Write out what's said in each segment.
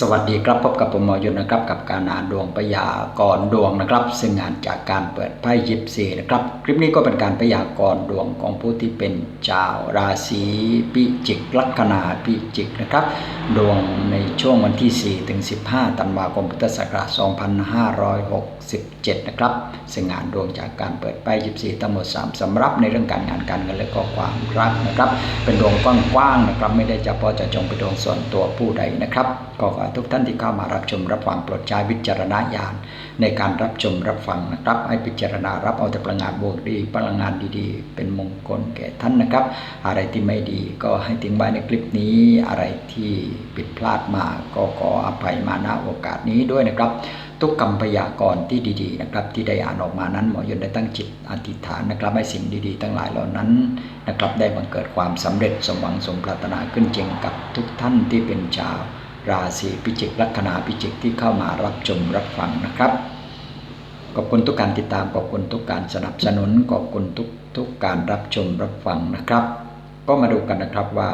สวัสดีครับพบกับผมหมอยุทธนะครับ กับการอ่านดวงพยากรณ์ดวงนะครับ ซึ่งอ่านจากการเปิดไพ่ยิปซีนะครับ คลิปนี้ก็เป็นการพยากรณ์ดวงของผู้ที่เป็นชาวราศีพิจิกลัคนาพิจิกนะครับ ดวงในช่วงวันที่ 4 ถึง 15 ธันวาคมพุทธศักราช 2567 นะครับ ซึ่งงานดวงจากการเปิดไพ่ยิปซีทั้งหมด 3สำรับในเรื่องการงานการเงินและก็ความรักนะครับ เป็นดวงกว้างๆนะครับไม่ได้เฉพาะจะจงเป็นดวงส่วนตัวผู้ใดนะครับก็ให้ทุกท่านที่เข้ามารับชมรับฟังโปรดใช้วิจารณญาณในการรับชมรับฟังนะครับ ให้พิจารณารับเอาแต่พลังงานบวกดีพลังงานดีๆ เป็นมงคลแก่ท่านนะครับ อะไรที่ไม่ดีก็ให้ทิ้งไว้ในคลิปนี้ อะไรที่ผิดพลาดมาก็ขออภัยมาณโอกาสนี้ด้วยนะครับทุกคำพยากรณ์ที่ดีๆนะครับที่ได้อ่านออกมานั้นหมอยนได้ตั้งจิตอธิษฐานนะครับให้สิ่งดีๆ ทั้งหลายเหล่านั้นนะครับได้บังเกิดความสำเร็จสมหวังสมปรารถนาขึ้นจริงกับทุกท่านที่เป็นชาว ราศีพิจิกลัคนาพิจิกที่เข้ามารับชมรับฟังนะครับขอบคุณทุกการติดตามขอบคุณทุกการสนับสนุนขอบคุณทุกทุกการรับชมรับฟังนะครับ ก็มาดูกันนะครับว่า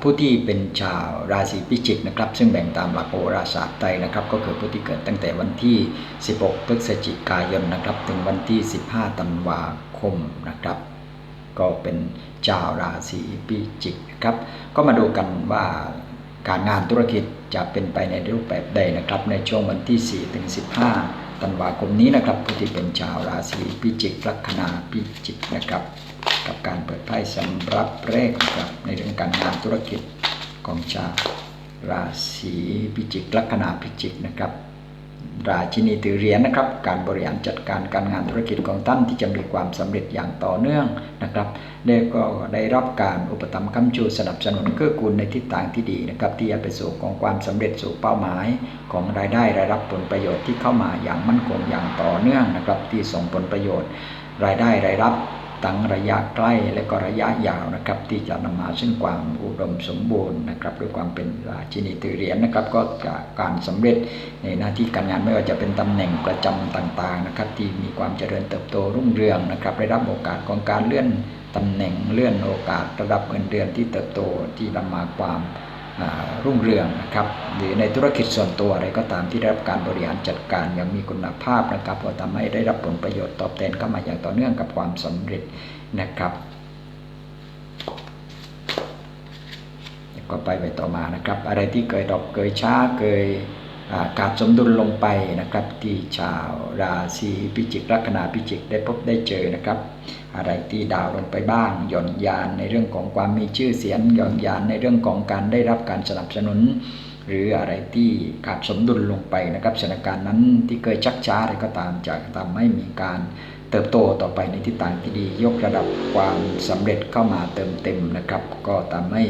ผู้ที่เป็นชาวราศีพิจิกนะครับ ซึ่งแบ่งตามหลักโหราศาสตร์ไทยนะครับ ก็คือผู้ที่เกิดตั้งแต่วันที่ 16 พฤศจิกายนนะครับ ถึงวันที่ 15 ธันวาคมนะครับ ก็เป็นชาวราศีพิจิกนะครับ ก็มาดูกันว่า การงานธุรกิจจะเป็นไปในรูปแบบใดนะครับ ในช่วงวันที่ 4 ถึง 15 ธันวาคมนี้นะครับผู้ที่เป็นชาวราศีพิจิกลัคนาพิจิกนะครับ กับการเปิดไพ่สำหรับแรกนะครับในเรื่องการงานธุรกิจของชาวราศีพิจิกลัคนาพิจิกนะครับ ราชินีถือเหรียญนะครับ การบริหารจัดการการงานธุรกิจของท่านที่จะมีความสำเร็จอย่างต่อเนื่องนะครับได้ก็ได้รับการอุปถัมภ์คำชูสนับสนุนเกื้อกูลในทิศทางที่ดีนะครับ ที่จะไปสู่ของความสำเร็จสู่เป้าหมาย ของรายได้รายรับผลประโยชน์ที่เข้ามาอย่างมั่นคงอย่างต่อเนื่องนะครับ ที่ส่งผลประโยชน์ รายได้รายรับ ตั้งระยะใกล้และก็ระยะยาวนะครับ ที่จะนำมาซึ่งความอุดมสมบูรณ์นะครับด้วยความเป็นราชินีถือเหรียญนะครับ ก็จากการสำเร็จในหน้าที่การงานไม่ว่าจะเป็นตำแหน่งประจำต่างๆนะครับ ที่มีความเจริญเติบโตรุ่งเรืองนะครับ ได้รับโอกาสของการเลื่อนตำแหน่งเลื่อนโอกาสระดับเงินเดือนที่เติบโตที่นำมาความ รุ่งเรืองนะครับหรือในธุรกิจส่วนตัวอะไรก็ตามที่ได้รับการบริหารจัดการอย่างมีคุณภาพนะครับก็ทำให้ได้รับผลประโยชน์ตอบแทนเข้ามาอย่างต่อเนื่องกับความสำเร็จนะครับก็ไปไปต่อมานะครับ อะไรที่เกิดอกเกยช้าเกยการสมดุลลงไปนะครับ ที่ชาวราศีพิจิกลัคนาพิจิกได้พบได้เจอนะครับ อะไรที่ดาวลงไปบ้าง หย่อนยานในเรื่องของความมีชื่อเสียงหย่อนยานในเรื่องของการได้รับการสนับสนุน หรืออะไรที่ขาดสมดุลลงไปนะครับสถานการณ์นั้นที่เคยชักช้าอะไรก็ตามจะทำให้มีการเติบโตต่อไปในทิศทางที่ดี ยกระดับความสำเร็จเข้ามาเติมเต็มนะครับ ก็ทำให้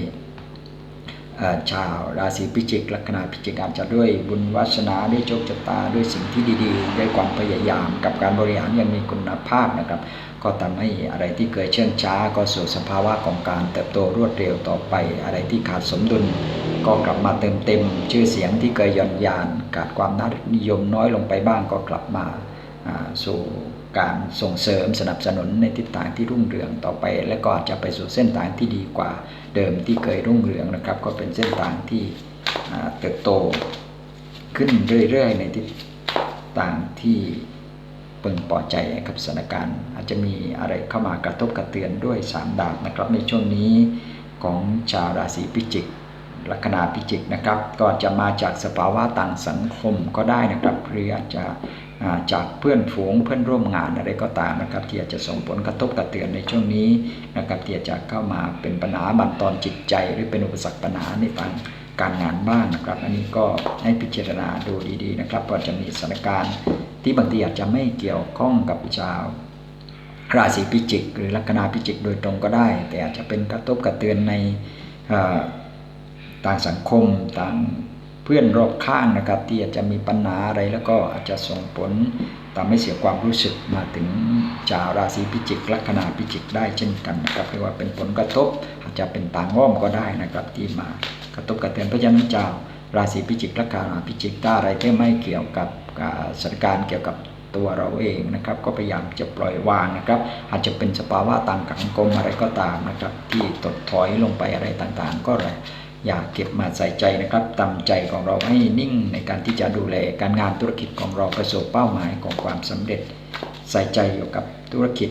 ชาวราศีพิจิกลัคนาพิจิกอาจจะด้วยบุญวาสนาด้วยโชคชะตาด้วยสิ่งที่ดีๆ ด้วยความพยายามกับการบริหารยังมีคุณภาพนะครับ ก็ทำให้อะไรที่เคยเชื่องช้า ก็สู่สภาวะของการเติบโตรวดเร็วต่อไป อะไรที่ขาดสมดุล ก็กลับมาเติมเต็ม ชื่อเสียงที่เคยย่อนยานขาดความนิยมน้อยลงไปบ้างก็กลับมาสู่ การส่งเสริมสนับสนุนในทิศทางที่รุ่งเรืองต่อไป และก็จะไปสู่เส้นทางที่ดีกว่าเดิมที่เคยรุ่งเรืองนะครับ ก็เป็นเส้นทางที่เติบโตขึ้นเรื่อยๆ ในทิศทางที่พึงพอใจกับสถานการณ์ อาจจะมีอะไรเข้ามากระทบกระเตือนด้วยสามดาบนะครับในช่วงนี้ของชาวราศีพิจิก ลัคนาพิจิกนะครับ ก็จะมาจากสภาวะต่างสังคมก็ได้นะครับหรืออาจจะจากเพื่อนฝูงเพื่อนร่วมงานอะไรก็ตามนะครับ ที่อาจจะส่งผลกระทบกระเตือนในช่วงนี้นะครับที่อาจจะเข้ามาเป็นปัญหาบันตอนจิตใจ หรือเป็นอุปสรรคปัญหาในทางการงานบ้างนะครับ อันนี้ก็ให้พิจารณาดูดีๆนะครับว่าจะมีสถานการณ์ที่บางทีอาจจะไม่เกี่ยวข้องกับชาวราศีพิจิก หรือลัคนาพิจิกโดยตรงก็ได้ แต่อาจจะเป็นกระทบกระเตือนใน ต่างสังคมต่างเพื่อนรอบข้างนะครับ ที่อาจจะมีปัญหาอะไรแล้วก็อาจจะส่งผลทำให้เสียความรู้สึกมาถึงชาวราศีพิจิกลัคนาพิจิกได้เช่นกันนะครับเรียกว่าเป็นผลกระทบ อาจจะเป็นต่างอ้อมก็ได้นะครับที่มากระทบกระเทือนพระฉะนั้าราศีพิจิกลัคนาพิจิกถ้าอะไรที่ไม่เกี่ยวกับสถานการณ์เกี่ยวกับตัวเราเองนะครับก็พยายามจะปล่อยวางนะครับ อาจจะเป็นสภาวะต่างสังคมอะไรก็ตามนะครับ ที่ตดถอยลงไปอะไรต่างๆ ก็เลย อย่าเก็บมาใส่ใจนะครับตำใจของเราให้นิ่งในการที่จะดูแลการงานธุรกิจของเราประสบเป้าหมายของความสำเร็จ ใส่ใจอยู่กับธุรกิจ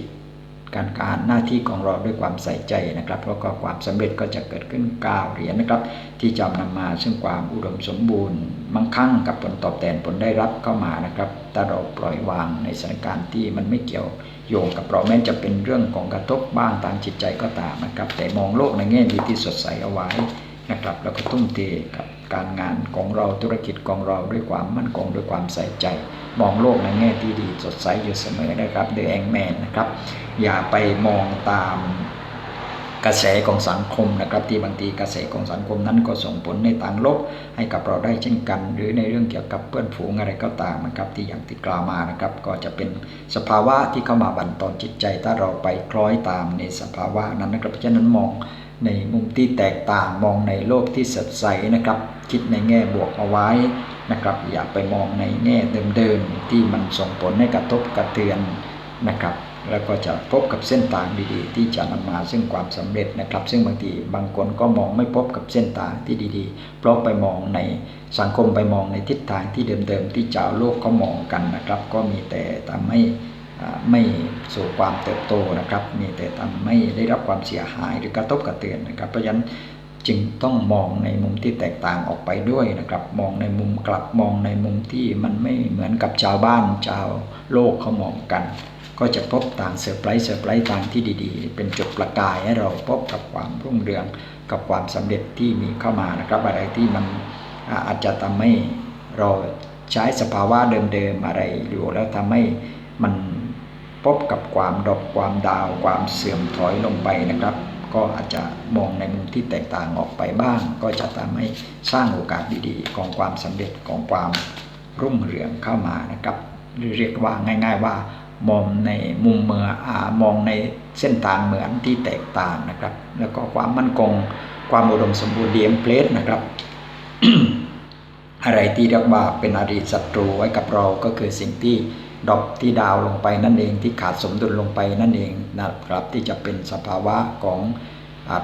การการหน้าที่ของเราด้วยความใส่ใจนะครับ แล้วก็ความสำเร็จก็จะเกิดขึ้นก้าวเหรียญนะครับ ที่จะนำมาซึ่งความอุดมสมบูรณ์ มั่งคั่งกับผลตอบแทนผลได้รับเข้ามานะครับถ้าเราปล่อยวางในสถานการณ์ที่มันไม่เกี่ยวโยงกับเราแม้จะเป็นเรื่องของกระทบบ้างทางจิตใจก็ตามนะครับ แต่มองโลกในแง่ดีที่สดใสเอาไว้ นะครับแล้วก็ทุ่มเทกับการงานของเราธุรกิจของเราด้วยความมั่นคงด้วยความใส่ใจ มองโลกในแง่ที่ดีสดใสอยู่เสมอนะครับเดอะแองแมนนะครับ อย่าไปมองตามกระแสของสังคมนะครับที่บางทีกระแสของสังคมนั้นก็ส่งผลในทางลบให้กับเราได้เช่นกัน หรือในเรื่องเกี่ยวกับเพื่อนฝูงอะไรก็ตามนะครับที่อย่างที่กล่าวมานะครับ ก็จะเป็นสภาวะที่เข้ามาบั่นทอนจิตใจ ถ้าเราไปคล้อยตามในสภาวะนั้นนะครับเพราะฉะนั้นมอง ในมุมที่แตกต่างมองในโลกที่สดใสนะครับ คิดในแง่บวกเอาไว้นะครับ อย่าไปมองในแง่เดิมๆที่มันส่งผลให้กระทบกระเทือนนะครับแล้วก็จะพบกับเส้นทางดีๆ ที่จะนำมาซึ่งความสำเร็จนะครับ ซึ่งบางทีบางคนก็มองไม่พบกับเส้นทางที่ดีๆ เพราะไปมองในสังคมไปมองในทิศทางที่เดิมๆ ที่เจ้าโลกเขามองกันนะครับ ก็มีแต่ทำให้ ไม่สู่ความเติบโตนะครับ มีแต่ทำให้ได้รับความเสียหายหรือกระทบกระเทือนนะครับ เพราะฉะนั้นจึงต้องมองในมุมที่แตกต่างออกไปด้วยนะครับ มองในมุมกลับมองในมุมที่มันไม่เหมือนกับชาวบ้านชาวโลกเขามองกัน ก็จะพบต่างเซอร์ไพรส์เซอร์ไพรส์ทางที่ดีๆ เป็นจุดประกายให้เราพบกับความรุ่งเรืองกับความสำเร็จที่มีเข้ามานะครับ อะไรที่มันอาจจะทำให้เราใช้สภาวะเดิมๆอะไรอยู่แล้วทำให้มัน พบกับความดรอปความดาวความเสื่อมถอยลงไปนะครับ ก็อาจจะมองในมุมที่แตกต่างออกไปบ้าง ก็จะทำให้สร้างโอกาสดีๆ ของความสำเร็จของความรุ่งเรืองเข้ามานะครับเรียกว่าง่าย ๆ ว่ามองในมุมเมือมองในเส้นทางเหมือนที่แตกต่างนะครับ แล้วก็ความมั่นคงความอุดมสมบูรณ์ดีเอ็มเพลสนะครับอะไรที่เรียกว่าเป็นอดีตศัตรูไว้กับเราก็คือสิ่งที่ ดรอปที่ดาวลงไปนั่นเองที่ขาดสมดุลลงไปนั่นเองนะครับ ที่จะเป็นสภาวะของ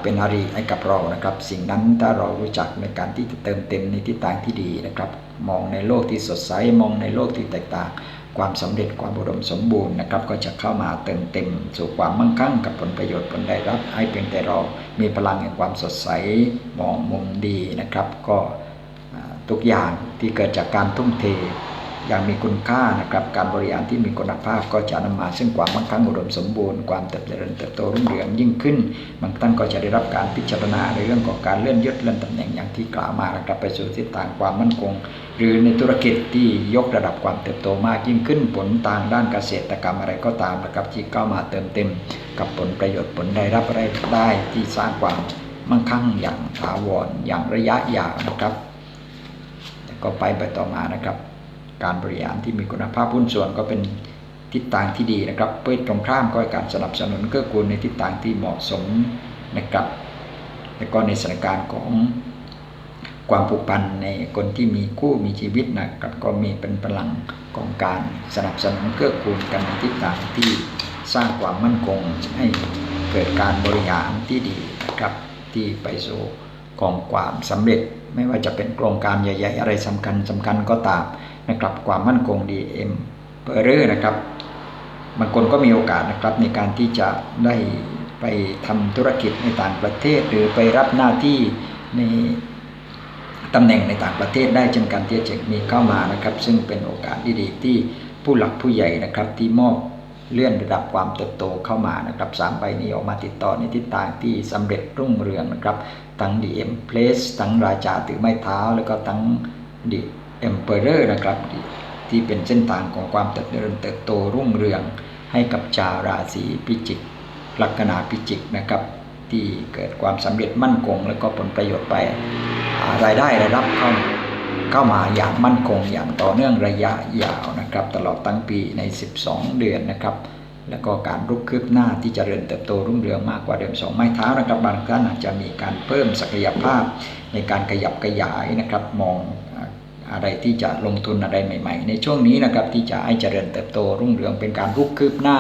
เป็นอรีให้กับเรานะครับ สิ่งนั้นถ้าเรารู้จักในการที่จะเติมเต็มในทิศทางที่ดีนะครับ มองในโลกที่สดใสมองในโลกที่แตกต่าง ความสำเร็จความอุดมสมบูรณ์นะครับ ก็จะเข้ามาเติมเต็ม สู่ความมั่งคั่งกับผลประโยชน์ผลได้รับ ให้เป็นแต่เรามีพลังแห่งความสดใสมองมุมดีนะครับ ก็ทุกอย่างที่เกิดจากการทุ่มเท อย่างมีคุณค่านะครับการบริหารที่มีคุณภาพก็จะนำมาซึ่งความมั่งคั่งอุดมสมบูรณ์ความเติบโตเติบโตรุ่งเรืองยิ่งขึ้นบางท่านก็จะได้รับการพิจารณาในเรื่องของการเลื่อนยศเลื่อนตำแหน่งอย่างที่กล่าวมานะครับไปสู่ทิศทางความมั่นคง หรือในธุรกิจที่ยกระดับความเติบโตมากยิ่งขึ้นผลทางด้านเกษตรกรรมอะไรก็ตามนะครับที่เข้ามาเติมเต็ม กับผลประโยชน์ผลได้รับอะไรได้ที่สร้างความมั่งคั่งอย่างถาวรอย่างระยะยาวนะครับก็ไปไปต่อมานะครับ การบริหารที่มีคุณภาพหุ้นส่วนก็เป็นทิศทางที่ดีนะครับเพื่อตรงข้ามก็การสนับสนุนเกื้อกูลในทิศทางที่เหมาะสมนะครับแล้วก็ในสถานการณ์ของความผูกพันในคนที่มีคู่มีชีวิตนะครับก็มีเป็นพลังของการสนับสนุนเกื้อกูลกันในทิศทางที่สร้างความมั่นคงให้เกิดการบริหารที่ดีนะครับที่ไปสู่ของความสำเร็จ ไม่ว่าจะเป็นโครงการใหญ่ ๆ อะไรสำคัญสำคัญก็ตาม นะครับความมั่นคงดีเอ็มเปอร์นะครับบางคนก็มีโอกาสนะครับในการที่จะได้ไปทำธุรกิจในต่างประเทศ หรือไปรับหน้าที่ในตำแหน่งในต่างประเทศได้เช่นกันที่จะมีเข้ามานะครับ ซึ่งเป็นโอกาสที่ดีที่ผู้หลักผู้ใหญ่นะครับที่มอบเลื่อนระดับความเติบโตเข้ามานะครับสามใบนี้ออกมาติดต่อในทิศทางที่สำเร็จรุ่งเรืองนะครับ ทั้ง DM Place ทั้งราชาถือไม้เท้า แล้วก็ทั้งดี เอ็มเปอร์นะครับที่เป็นเส้นทางของความเติบเติบโตรุ่งเรืองให้กับชาวราศีพิจิก ลัคนาพิจิกนะครับ ที่เกิดความสำเร็จมั่นคง แล้วก็ผลประโยชน์ไปรายได้รายรับเข้าเข้ามาอย่างมั่นคงอย่างต่อเนื่องระยะยาวนะครับ ตลอดทั้งปีใน 12 เดือนนะครับ แล้วก็การรุกคืบหน้าที่จเจริญเติบโตรุ่งเรืองมากกว่าเดิมสองไม้เท้านะครับบางท่านอาจจะมีการเพิ่มศักยภาพในการขยับขยายนะครับ มอง อะไรที่จะลงทุนอะไรใหม่ ๆ ในช่วงนี้นะครับที่จะให้เจริญเติบโตรุ่งเรืองเป็นการรุกคืบหน้า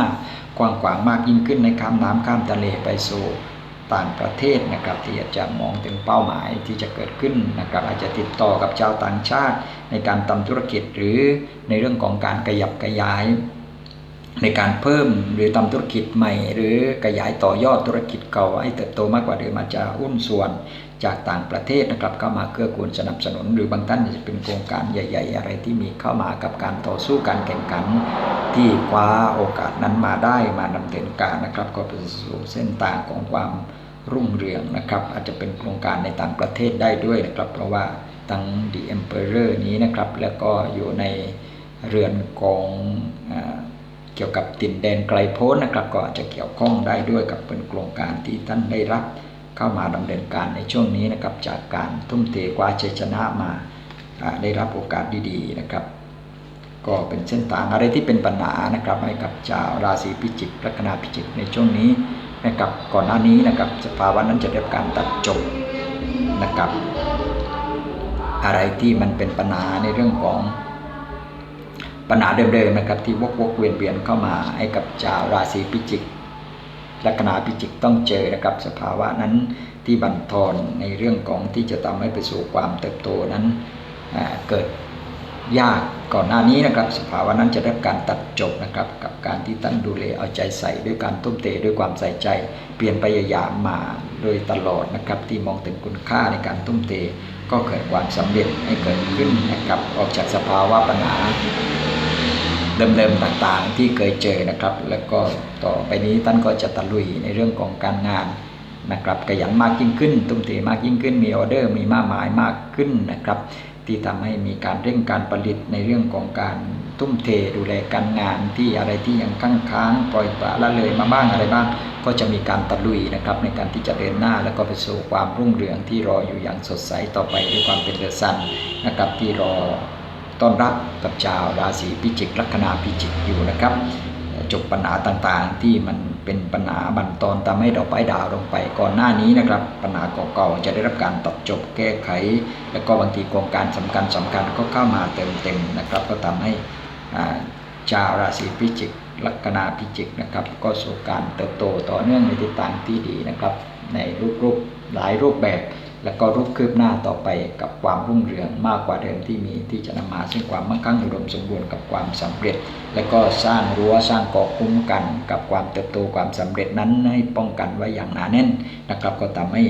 กว้างขวางมากยิ่งขึ้นในข้ามน้ำข้ามทะเลไปสู่ต่างประเทศนะครับที่อากจะมองถึงเป้าหมายที่จะเกิดขึ้นนะครับอาจจะติดต่อกับชาวต่างชาติ ในการทำธุรกิจหรือในเรื่องของการขยับขยาย ในการเพิ่มหรือทำธุรกิจใหม่ หรือขยายต่อยอดธุรกิจเก่าให้เติบโตมากกว่าเดิมอาจจะหุ้นส่วน จากต่างประเทศนะครับเข้ามาเกื้อกูลสนับสนุน หรือบางท่านจะเป็นโครงการใหญ่ ๆ อะไรที่มีเข้ามากับการต่อสู้การแข่งขัน ที่คว้าโอกาสนั้นมาได้มาดำเนินการนะครับ ก็เป็นสู่เส้นทางของความรุ่งเรืองนะครับ อาจจะเป็นโครงการในต่างประเทศได้ด้วยนะครับ เพราะว่าทั้ง The Emperor นี้นะครับ แล้วก็อยู่ในเรือนกองเกี่ยวกับตินแดนไกลโพ้นนะครับ ก็อาจจะเกี่ยวข้องได้ด้วยกับเป็นโครงการที่ท่านได้รับ เข้ามาดำเนินการในช่วงนี้นะครับจากการทุ่มเทคว้าชัยชนะมาได้รับโอกาสดีๆนะครับ ก็เป็นเส้นทางอะไรที่เป็นปัญหานะครับให้กับชาวราศีพิจิกลัคนาพิจิกในช่วงนี้นะครับก่อนหน้านี้นะครับสภาวะนั้นจะได้รับการตัดจบนะครับ อะไรที่มันเป็นปัญหาในเรื่องของปัญหาเดิมๆนะครับที่วกวกเวียนเวียนเข้ามาให้กับชาวราศีพิจิก ลัคนาพิจิกต้องเจอนะครับสภาวะนั้นที่บั่นทอนในเรื่องของที่จะทำให้ไปสู่ความเติบโตนั้นเกิดยากก่อนหน้านี้นะครับ สภาวะนั้นจะได้การตัดจบนะครับ กับการที่ตั้งดูแลเอาใจใส่ด้วยการทุ่มเทด้วยความใส่ใจ เปลี่ยนพยายามมาโดยตลอดนะครับ ที่มองถึงคุณค่าในการทุ่มเทก็เกิดความสำเร็จให้เกิดขึ้นนะครับออกจากสภาวะปัญหา เดิมๆต่างๆที่เคยเจอนะครับ แล้วก็ต่อไปนี้ท่านก็จะตะลุยในเรื่องของการงานนะครับขยันมากยิ่งขึ้น ตุ้มเทมากยิ่งขึ้น มีออเดอร์มีมากมายมากขึ้นนะครับ ที่ทำให้มีการเร่งการผลิตในเรื่องของการทุ่มเทดูแลการงานที่อะไรที่ยังค้างค้างปล่อยปละละเลยมาบ้างอะไรบ้าง ก็จะมีการตะลุยนะครับในการที่จะเดินหน้าแล้วก็ไปสู่ความรุ่งเรืองที่รออยู่อย่างสดใสต่อไปด้วยความเป็นเดือดซันนะครับที่รอ ต้อนรับกับชาวราศีพิจิกลัคนาพิจิกอยู่นะครับ จบปัญหาต่างๆที่มันเป็นปัญหาบันตอนทำให้ดอกไม้ดาวลงไปก่อนหน้านี้นะครับ ปัญหาเก่าๆจะได้รับการตัดจบแก้ไข แล้วก็บางทีโครงการสำคัญสำคัญก็เข้ามาเติมๆนะครับ ก็ทำให้ชาวราศีพิจิกลัคนาพิจิกนะครับ ก็สู่การเติบโตต่อเนื่องในทิศทางที่ดีนะครับ ในรูปๆหลายรูปแบบ แล้วก็รุกคืบหน้าต่อไปกับความรุ่งเรืองมากกว่าเดิมที่มีที่จะนำมาซึ่งความมั่งคั่งอุดมสมบูรณ์กับความสำเร็จ และก็สร้างรั้วสร้างเกาะคุ้มกัน กับความเติบโตความสำเร็จนั้นให้ป้องกันไว้อย่างหนาแน่นนะครับ ก็ทำให้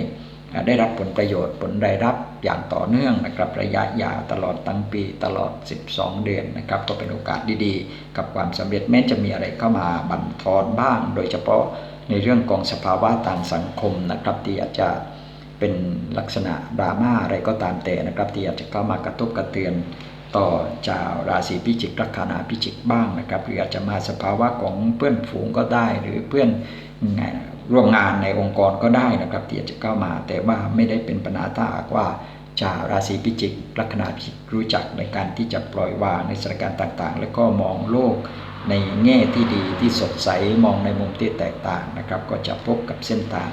ได้รับผลประโยชน์ผลได้รับอย่างต่อเนื่องนะครับระยะยาวตลอดตั้งปีตลอด 12 เดือนนะครับก็เป็นโอกาสดีๆ กับความสำเร็จแม้จะมีอะไรเข้ามาบั่นทอนบ้าง โดยเฉพาะในเรื่องของสภาวะทางสังคมนะครับที่อาจจะ เป็นลักษณะดราม่าอะไรก็ตามแต่นะครับ ที่อาจจะเข้ามากระทบกระเทือนต่อชาวราศีพิจิกลัคนาพิจิกบ้างนะครับหรืออาจจะมาสภาวะของเพื่อนฝูงก็ได้ หรือเพื่อนร่วมงานในองค์กรก็ได้นะครับ ที่อาจจะเข้ามา แต่ว่าไม่ได้เป็นปัญหาถ้าหากว่าชาวราศีพิจิกลัคนาพิจิกรู้จักในการที่จะปล่อยวางในสถานการณ์ต่างๆ แล้วก็มองโลกในแง่ที่ดีที่สดใสมองในมุมที่แตกต่างนะครับ ก็จะพบกับเส้นทาง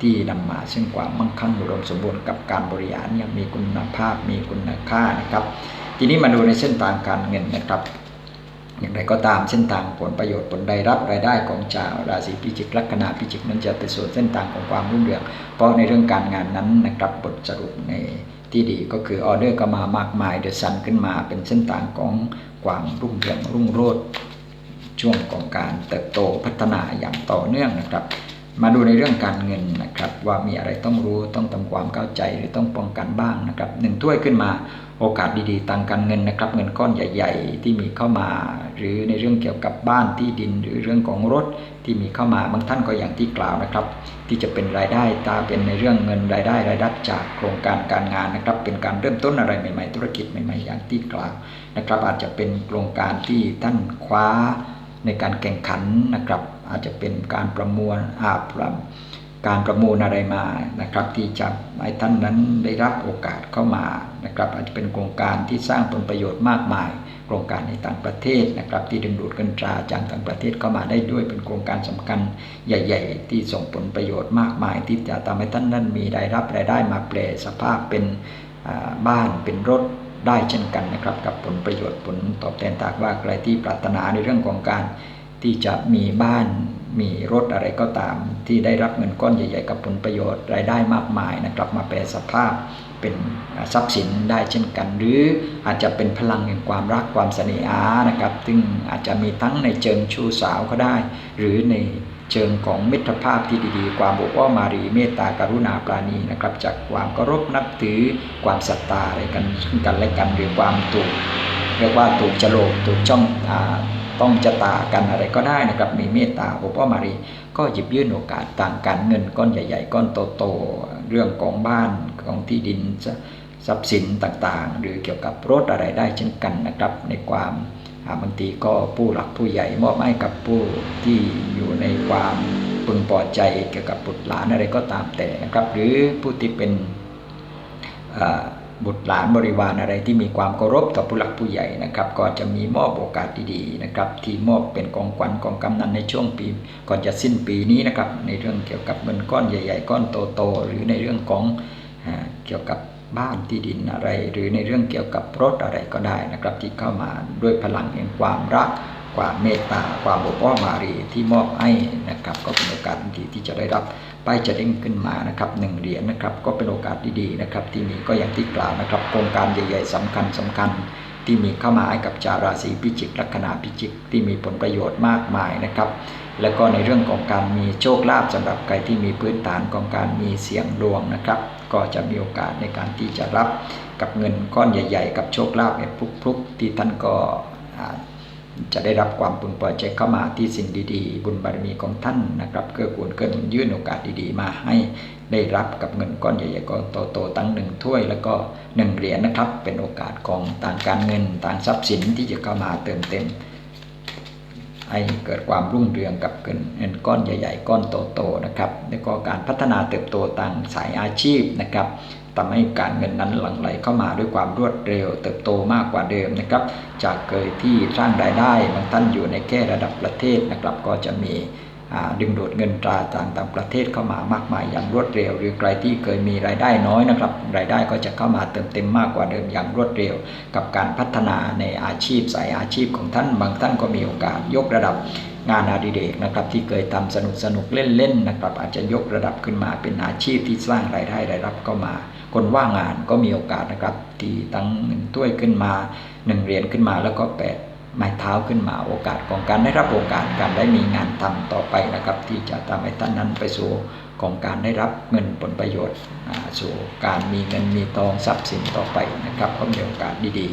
ที่นำมาซึ่งความมั่งคั่งอุดมสมบูรณ์กับการบริหารอย่างมีคุณภาพมีคุณค่านะครับ ทีนี้มาดูในเส้นทางการเงินนะครับ อย่างไรก็ตามเส้นทางผลประโยชน์ผลได้รับรายได้ของชาวราศีพิจิกลัคนาพิจิกนั้นจะเป็นส่วนเส้นทางของความรุ่งเรือง เพราะในเรื่องการงานนั้นนะครับบทสรุปในที่ดีก็คือออเดอร์ก็มามากมายเดือดซันขึ้นมาเป็นเส้นทางของความรุ่งเรืองรุ่งโรจน์ช่วงของการเติบโตพัฒนาอย่างต่อเนื่องนะครับ มาดูในเรื่องการเงินนะครับ ว่ามีอะไรต้องรู้ต้องทำความเข้าใจหรือต้องป้องกันบ้างนะครับหนึ่งถ้วยขึ้นมาโอกาสดีๆทางการเงินนะครับ เงินก้อนใหญ่ ๆ ที่มีเข้ามา หรือในเรื่องเกี่ยวกับบ้านที่ดินหรือเรื่องของรถที่มีเข้ามาบางท่านก็อย่างที่กล่าวนะครับ ที่จะเป็นรายได้ตาเป็นในเรื่องเงินรายได้รายรับจากโครงการการงานนะครับ เป็นการเริ่มต้นอะไรใหม่ ๆ ธุรกิจใหม่ ๆ อย่างที่กล่าวนะครับ อาจจะเป็นโครงการที่ท่านคว้าในการแข่งขันนะครับ อาจจะเป็นการประมวลอาประการประมูลอะไรมานะครับ ที่จะให้ท่านนั้นได้รับโอกาสเข้ามานะครับอาจจะเป็นโครงการที่สร้างผลประโยชน์มากมาย โครงการในต่างประเทศนะครับ ที่ดึงดูดเงินตราจากต่างประเทศเข้ามาได้ด้วยเป็นโครงการสำคัญใหญ่ ๆ ที่ส่งผลประโยชน์มากมาย ที่จะทำให้ท่านนั้นมีรายรับรายได้มาแปลสภาพเป็นบ้านเป็นรถได้เช่นกันนะครับ กับผลประโยชน์ผลตอบแทนตากว่าใครที่ปรารถนาในเรื่องของการ ที่จะมีบ้านมีรถอะไรก็ตาม ที่ได้รับเงินก้อนใหญ่ ๆ กับผลประโยชน์รายได้มากมายนะครับมาแปลสภาพเป็นทรัพย์สินได้เช่นกัน หรืออาจจะเป็นพลังแห่งความรักความเสน่หานะครับ ซึ่งอาจจะมีทั้งในเชิงชู้สาวก็ได้ หรือในเชิงของมิตรภาพที่ดีๆ ความบุอ้อมารีเมตตากรุณาปราณีนะครับ จากความเคารพนับถือความศรัทธาอะไรกันกันและกันหรือความถูกเรียกว่าถูกจโลกถูกจ้อง ต้องจะตากันอะไรก็ได้นะครับมีเมตตาโอป้อมารีก็หยิบยื่นโอกาสต่างกันเงินก้อนใหญ่ ๆ ก้อนโตๆเรื่องของบ้านของที่ดินทรัพย์สินต่างๆ หรือเกี่ยวกับรถอะไรได้เช่นกันนะครับ ในความบางทีก็ผู้หลักผู้ใหญ่มอบให้กับผู้ที่อยู่ในความพึงพอใจเกี่ยวกับบุตรหลานอะไรก็ตามแต่นะครับ หรือผู้ที่เป็น บุตรหลานบริวารอะไรที่มีความเคารพต่อผู้หลักผู้ใหญ่นะครับ ก็จะมีมอบโอกาสดีๆนะครับที่มอบเป็นกองขวัญกองกำนันในช่วงปี ก่อนจะสิ้นปีนี้นะครับ ในเรื่องเกี่ยวกับเงินก้อนใหญ่ ๆ ก้อนโตๆหรือในเรื่องของเกี่ยวกับบ้านที่ดินอะไร หรือในเรื่องเกี่ยวกับรถอะไรก็ได้นะครับ ที่เข้ามาด้วยพลังแห่งความรักความเมตตาความอบอ้อมอารีที่มอบให้นะครับ ก็เป็นโอกาสดีที่จะได้รับ ป้ายจะเด้งขึ้นมานะครับหนึ่งเหรียญนะครับก็เป็นโอกาสดีๆนะครับที่มีก็อย่างที่กล่าวนะครับ โครงการใหญ่ๆสำคัญสำคัญที่มีเข้ามาให้กับชาวราศีพิจิกลัคนาพิจิกที่มีผลประโยชน์มากมายนะครับ แล้วก็ในเรื่องของการมีโชคลาภสำหรับใครที่มีพื้นฐานของการมีเสียงดวงนะครับ ก็จะมีโอกาสในการที่จะรับกับเงินก้อนใหญ่ ๆ กับโชคลาภแบบพลุกๆ ที่ท่านก็ จะได้รับความพึงพอใจเข้ามาที่สิ่งดีๆ บุญบารมีของท่านนะครับเกื้อกูลเกินยื่นโอกาสดีๆ มาให้ได้รับกับเงินก้อนใหญ่ๆก้อนโตๆตั้งหนึ่งถ้วย แล้วก็หนึ่งเหรียญนะครับ เป็นโอกาสของต่างการเงินต่างทรัพย์สินที่จะเข้ามาเติมเต็มให้เกิดความรุ่งเรืองกับเงินก้อนใหญ่ ๆ ก้อนโตๆนะครับ แล้วก็การพัฒนาเติบโตต่างสายอาชีพนะครับ ทำให้การเงินนั้นหลั่งไหลเข้ามาด้วยความรวดเร็ว เติบโตมากกว่าเดิมนะครับ จากเคยที่สร้างรายได้บางท่านอยู่ในแค่ระดับประเทศนะครับ ก็จะมีดึงดูดเงินตราต่างต่างประเทศเข้ามามากมายอย่างรวดเร็ว หรือใครที่เคยมีรายได้น้อยนะครับ รายได้ก็จะเข้ามาเติมเต็มมากกว่าเดิมอย่างรวดเร็ว กับการพัฒนาในอาชีพสายอาชีพของท่านบางท่านก็มีโอกาสยกระดับงานอดิเรกนะครับที่เคยทำสนุกสนุกเล่นๆนะครับอาจจะยกระดับขึ้นมาเป็นอาชีพที่สร้างรายได้รายรับเข้ามา คนว่างงานก็มีโอกาสนะครับที่ตั้งหนึ่งถ้วยขึ้นมาหนึ่งเหรียญขึ้นมาแล้วก็แปดไม้เท้าขึ้นมาโอกาสของการได้รับโอกาสการได้มีงานทำต่อไปนะครับ ที่จะทำให้ท่านนั้นไปสู่ของการได้รับเงินผลประโยชน์สู่การมีเงินมีทองทรัพย์สินต่อไปนะครับก็มีโอกาสดี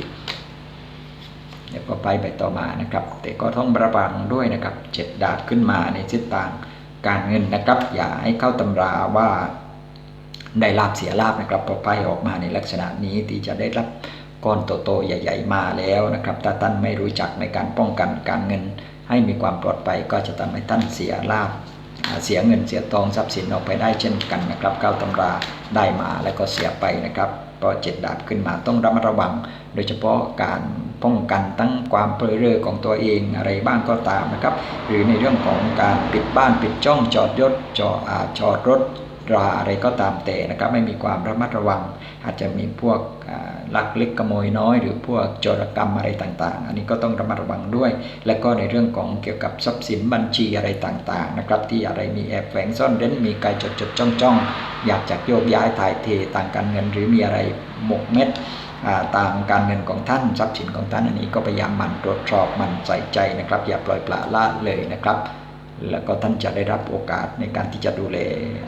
ๆเดี๋ยวก็ไปไปต่อมานะครับ แต่ก็ต้องระวังด้วยนะครับเจ็ดดาบขึ้นมาในทิศทางการเงินนะครับ อย่าให้เข้าตำราว่า ได้ลาบเสียลาบนะครับพอไปออกมาในลักษณะนี้ที่จะได้รับก้อนโตๆใหญ่ ๆ มาแล้วนะครับ ถ้าท่านไม่รู้จักในการป้องกันการเงิน ให้มีความปลอดภัยก็จะทำให้ท่านเสียลาบเสียเงินเสียทองทรัพย์สินออกไปได้เช่นกันนะครับเก้าตำราได้มาแล้วก็เสียไปนะครับพอเจ็ดดาบขึ้นมาต้องระมัดระวัง โดยเฉพาะการป้องกันตั้งความเพลิเร่อของตัวเองอะไรบ้างก็ตามนะครับ หรือในเรื่องของการปิดบ้านปิดจ้องจอดยศจอดจอดรถ ราอะไรก็ตามแต่นะครับไม่มีความระมัดระวัง อาจจะมีพวกลักเล็กขโมยน้อย หรือพวกโจรกรรมอะไรต่างๆ อันนี้ก็ต้องระมัดระวังด้วย และก็ในเรื่องของเกี่ยวกับทรัพย์สินบัญชีอะไรต่างๆนะครับที่อะไรมีแอบแฝงซ่อนเร้นมีกายจดจดจ้องจ้องอยากจะโยกย้ายถ่ายเทต่างการเงิน หรือมีอะไรหมกเม็ดต่างการเงินของท่านทรัพย์สินของท่านอันนี้ก็พยายามมันตรวจสอบมันใส่ใจนะครับ อย่าปล่อยปละละเลยนะครับ แล้วก็ท่านจะได้รับโอกาสในการที่จะดูแล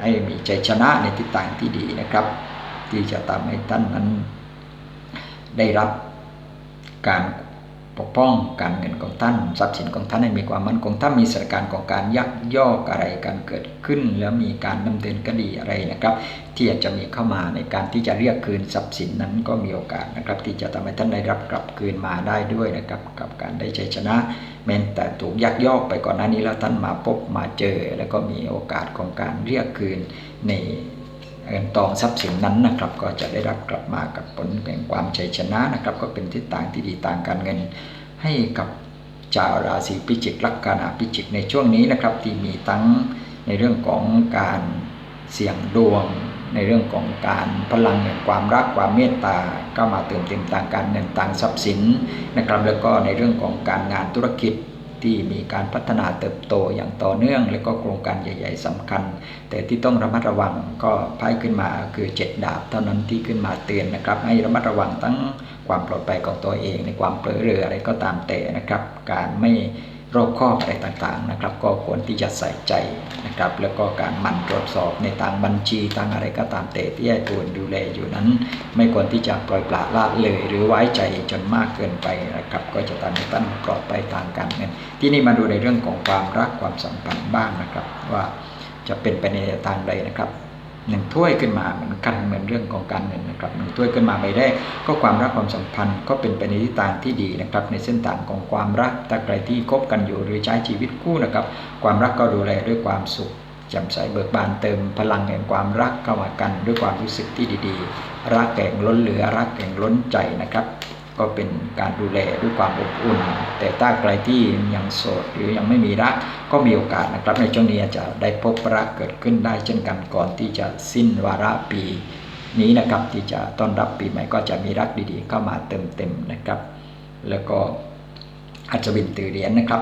ให้มีใจชนะในทิศทางที่ดีนะครับ ที่จะทำให้ท่านนั้นได้รับการปกป้องการเงินของท่านทรัพย์สินของท่านให้มีความมั่นคงถ้ามีสถานการณ์ของการยักยอกอะไรการเกิดขึ้น แล้วมีการดำเนินคดีอะไรนะครับ ที่อาจจะมีเข้ามาในการที่จะเรียกคืนทรัพย์สินนั้นก็มีโอกาสนะครับ ที่จะทำให้ท่านได้รับกลับคืนมาได้ด้วยนะครับ กับการได้ชัยชนะ แม้แต่ถูกยักยอกไปก่อนหน้านี้แล้วท่านมาพบมาเจอ แล้วก็มีโอกาสของการเรียกคืนในเงินตองทรัพย์สินนั้นนะครับ ก็จะได้รับกลับมากับผลแห่งความชัยชนะนะครับ ก็เป็นทิศทางที่ดีต่างการเงินให้กับชาวราศีพิจิกลัคนาพิจิกในช่วงนี้นะครับ ที่มีทั้งในเรื่องของการเสี่ยงดวง ในเรื่องของการพลังแห่งความรักความเมตตาก็มาเติมเต็มต่างการเงินต่างทรัพย์สินนะครับแล้วก็ในเรื่องของการงานธุรกิจที่มีการพัฒนาเติบโตอย่างต่อเนื่อง และก็โครงการใหญ่ ๆสำคัญ แต่ที่ต้องระมัดระวังก็พ่ขึ้นมาคือเจ็ดดาบเท่านั้นที่ขึ้นมาเตือนนะครับ ให้ระมัดระวังทั้งความปลอดภัยของตัวเอง ในความเผลอเรืออะไรก็ตามแต่นะครับ การไม่ รอบคอบอะไรต่างๆนะครับ ก็ควรที่จะใส่ใจนะครับ แล้วก็การหมั่นตรวจสอบในทางบัญชีทางอะไรก็ตามแต่ที่ให้ตัวดูแลอยู่นั้น ไม่ควรที่จะปล่อยปละละเลย หรือไว้ใจจนมากเกินไปนะครับ ก็จะทำให้ท่านปลอดภัยทางการเงินที่นี่มาดูในเรื่องของความรักความสัมพันธ์บ้างนะครับ ว่าจะเป็นไปในทางใดนะครับ หนึ่งถ้วยขึ้นมาเหมือนกันเหมือนเรื่องของการเงินนะครับหนึ่งถ้วยขึ้นมาใบแรกก็ความรักความสัมพันธ์ก็เป็นไปในทิศทางที่ดีนะครับในเส้นทางของความรักถ้าใครที่คบกันอยู่หรือใช้ชีวิตคู่นะครับความรักก็ดูแลด้วยความสุขแจ่มใสเบิกบานเติมพลังแห่งความรักเข้ามากันด้วยความรู้สึกที่ดีๆ รักแก่งล้นเหลือรักแก่งล้นใจนะครับ ก็เป็นการดูแลด้วยความอบอุ่น แต่ถ้าใครที่ยังโสดหรือยังไม่มีรักก็มีโอกาสนะครับ ในช่วงนี้จะได้พบรักเกิดขึ้นได้เช่นกันก่อนที่จะสิ้นวาระปีนี้นะครับที่จะต้อนรับปีใหม่ก็จะมีรักดีๆ เข้ามาเติมเต็มนะครับ แล้วก็อาจจะบินตื่นเรียญนะครับ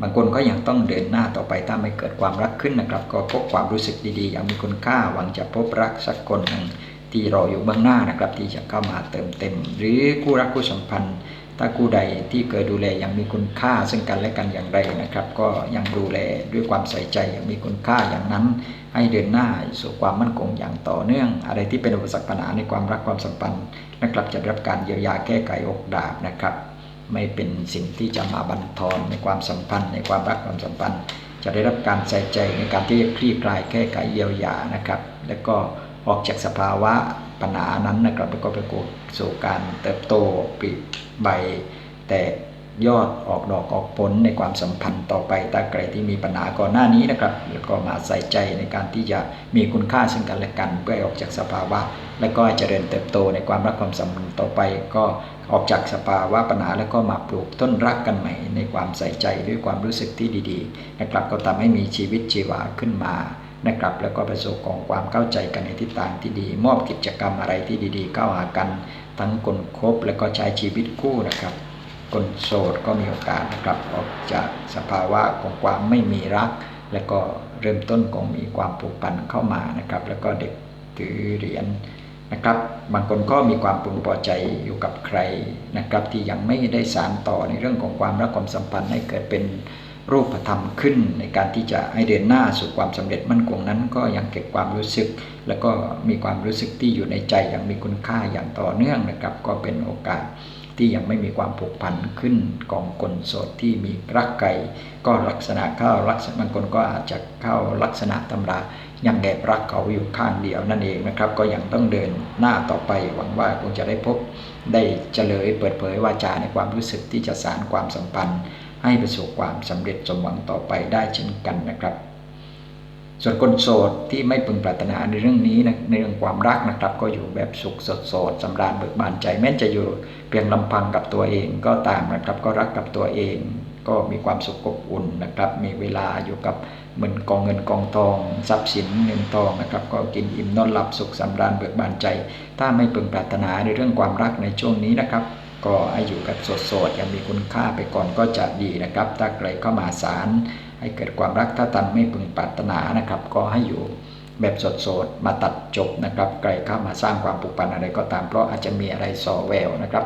บางคนก็ยังต้องเดินหน้าต่อไปถ้าไม่เกิดความรักขึ้นนะครับ ก็พบความรู้สึกดีๆ อย่างมีคุณค่าหวังจะพบรักสักคนหนึ่ง ที่รออยู่เบื้องหน้านะครับ ที่จะเข้ามาเติมเต็ม หรือคู่รักคู่สัมพันธ์ ถ้าคู่ใดที่เคยดูแลอย่างมีคุณค่าซึ่งกันและกันอย่างไรนะครับ ก็ยังดูแลด้วยความใส่ใจอย่างมีคุณค่าอย่างนั้น ให้เดินหน้าสู่ความมั่นคงอย่างต่อเนื่อง อะไรที่เป็นอุปสรรคปัญหาในความรักความสัมพันธ์นะครับจะได้รับการเยียวยาแก้ไขอกดาบนะครับ ไม่เป็นสิ่งที่จะมาบั่นทอนในความสัมพันธ์ ในความรักความสัมพันธ์ จะได้รับการใส่ใจในการที่จะคลี่คลายแก้ไขเยียวยานะครับ แล้วก็ ออกจากสภาวะปัญหานั้นนะครับแล้วก็ไปสู่การเติบโตปลีใบ แต่ยอดออกดอกออกผลในความสัมพันธ์ต่อไปถ้าใครที่มีปัญหาก่อนหน้านี้นะครับ แล้วก็มาใส่ใจในการที่จะมีคุณค่าซึ่งกันและกันเพื่อออกจากสภาวะ และก็เจริญเติบโตในความรักความสัมพันธ์ต่อไป ก็ออกจากสภาวะปัญหาแล้วก็มาปลูกต้นรักกันใหม่ ในความใส่ใจด้วยความรู้สึกที่ดี ๆ นะครับก็ทำให้มีชีวิตชีวาขึ้นมา นะครับ แล้วก็ประสบของความเข้าใจกันในทิศทางที่ดี มอบกิจกรรมอะไรที่ดีๆ เข้าหากันทั้งคนคบแล้วก็ใช้ชีวิตคู่นะครับ คนโสดก็มีโอกาสนะครับออกจากสภาวะของความไม่มีรัก แล้วก็เริ่มต้นของมีความผูกพันเข้ามานะครับ แล้วก็เด็กถือเหรียญนะครับบางคนก็มีความพึงพอใจอยู่กับใครนะครับ ที่ยังไม่ได้สารต่อในเรื่องของความรักความสัมพันธ์ให้เกิดเป็น รูปธรรมขึ้น ในการที่จะให้เดินหน้าสู่ความสำเร็จมั่นคงนั้น ก็ยังเก็บความรู้สึก แล้วก็มีความรู้สึกที่อยู่ในใจอย่างมีคุณค่าอย่างต่อเนื่องนะครับ ก็เป็นโอกาสที่ยังไม่มีความผูกพันขึ้นของคนโสดที่มีรักไก่ก็ลักษณะเข้าลักษณะบางคนก็อาจจะเข้าลักษณะตำรายังแอบรักเขาอยู่ข้างเดียวนั่นเองนะครับ ก็ยังต้องเดินหน้าต่อไปหวังว่าคงจะได้พบได้เฉลยเปิดเผยวาจาในความรู้สึกที่จะสารความสัมพันธ์ ให้ประสบความสำเร็จสมหวังต่อไปได้เช่นกันนะครับ ส่วนคนโสดที่ไม่พึงปรารถนาในเรื่องนี้นะในเรื่องความรักนะครับ ก็อยู่แบบสุขสดโสดสำราญเบิกบานใจ แม้จะอยู่เพียงลำพังกับตัวเองก็ตามนะครับ ก็รักกับตัวเอง ก็มีความสุขอบอุ่นนะครับ มีเวลาอยู่กับเหมือนกองเงินกองทอง ทรัพย์สินเงินทองนะครับ ก็กินอิ่มนอนหลับสุขสำราญเบิกบานใจ ถ้าไม่พึงปรารถนาในเรื่องความรักในช่วงนี้นะครับ ก็ให้อยู่แบบสดๆยังมีคุณค่าไปก่อนก็จะดีนะครับ ถ้าใครเข้ามาสารให้เกิดความรักถ้าตันไม่พึงปรารถนานะครับ ก็ให้อยู่แบบสดๆมาตัดจบนะครับใครเข้ามาสร้างความผูกพันอะไรก็ตามเพราะอาจจะมีอะไรส่อแววนะครับ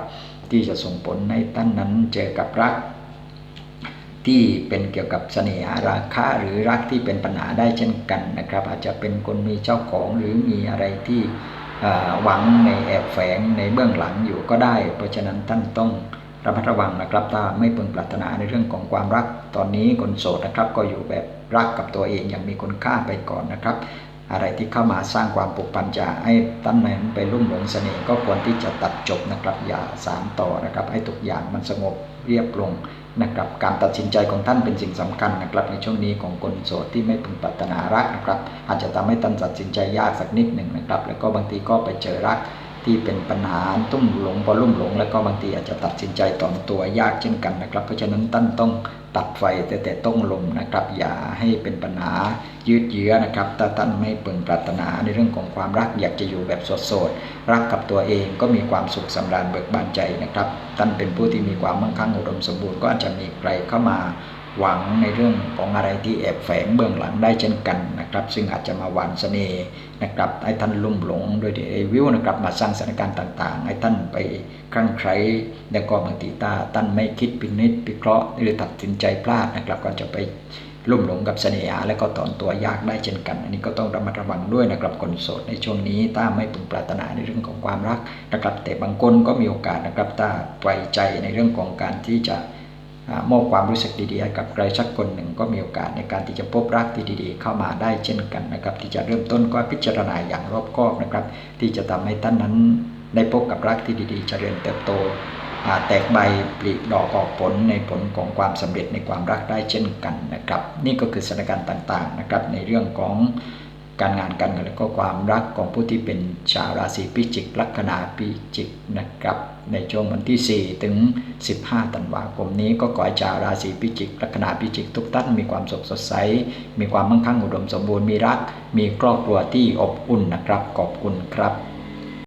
ที่จะส่งผลให้ท่านนั้นเจอกับรัก ที่เป็นเกี่ยวกับเสน่หาราคะหรือรักที่เป็นปัญหาได้เช่นกันนะครับ อาจจะเป็นคนมีเจ้าของหรือมีอะไรที่ หวังในแอบแฝงในเบื้องหลังอยู่ก็ได้ เพราะฉะนั้นท่านต้องระมัดระวังนะครับ ถ้าไม่พึงปรารถนาในเรื่องของความรัก ตอนนี้คนโสดนะครับก็อยู่แบบรักกับตัวเองอย่างมีคุณค่าไปก่อนนะครับ อะไรที่เข้ามาสร้างความผูกพันจะให้ตั้นนั้นไปลุ่มหลงเสน่ห์ก็ควรที่จะตัดจบนะครับ อย่าสานต่อนะครับ ให้ทุกอย่างมันสงบเรียบลง นะครับการตัดสินใจของท่านเป็นสิ่งสำคัญนะครับในช่วงนี้ของคนโสดที่ไม่พึงปรารถนารักนะครับอาจจะทำให้ท่านตัดสินใจยากสักนิดหนึ่งนะครับแล้วก็บางทีก็ไปเจอรัก ที่เป็นปัญหาตุ้มหลงพอลุ่มหลง แล้วก็บางทีอาจจะตัดสินใจต่อตัวยากเช่นกันนะครับ เพราะฉะนั้นท่านต้องตัดไฟแต่แต่ต้องลมนะครับ อย่าให้เป็นปัญหายืดเยื้อนะครับถ้าท่านไม่เปิ่งปรารถนาในเรื่องของความรักอยากจะอยู่แบบโสดๆรักกับตัวเองก็มีความสุขสำราญเบิกบานใจนะครับท่านเป็นผู้ที่มีความมั่งคั่งอุดมสมบูรณ์ก็อาจจะมีใครเข้ามาหวังในเรื่องของอะไรที่แอบแฝงเบื้องหลังได้เช่นกันนะครับ ซึ่งอาจจะมาหวานเสน่ห์ นะครับให้ท่านลุ่มหลงโดยเดวิวนะครับมาสร้างสถานการณ์ต่าง ๆ ให้ท่านไปคลั่งไคล้แล้วก็บางทีตาท่านไม่คิดพินิจพิเคราะห์หรือตัดสินใจพลาดนะครับก็จะไปลุ่มหลงกับเสน่หาและก็ถอนตัวยากได้เช่นกัน อันนี้ก็ต้องระมัดระวังด้วยนะครับคนโสดในช่วงนี้ถ้าไม่พึงปรารถนาในเรื่องของความรักนะครับแต่บางคนก็มีโอกาสนะครับถ้าไว้ใจในเรื่องของการที่จะ มอบความรู้สึกดีๆ กับใครสักคนหนึ่งก็มีโอกาสในการที่จะพบรักที่ดีๆ เข้ามาได้เช่นกันนะครับ ที่จะเริ่มต้นก็พิจารณาอย่างรอบคอบนะครับ ที่จะทำให้ท่านนั้นได้พบกับรักที่ดีๆเจริญเติบโตแตกใบปลีดอกออกผลในผลของความสำเร็จในความรักได้เช่นกันนะครับ นี่ก็คือสถานการณ์ต่างๆนะครับในเรื่องของ การงานการเงินและก็ความรักของผู้ที่เป็นชาวราศีพิจิกลัคนาพิจิกนะครับ ในช่วงวันที่ 4 ถึง 15ธันวาคมนี้ก็ขอให้ชาวราศีพิจิกลัคนาพิจิกทุกท่านมีความสุขสดใส มีความมั่งคั่งอุดมสมบูรณ์มีรัก มีครอบครัวที่อบอุ่นนะครับขอบคุณครับ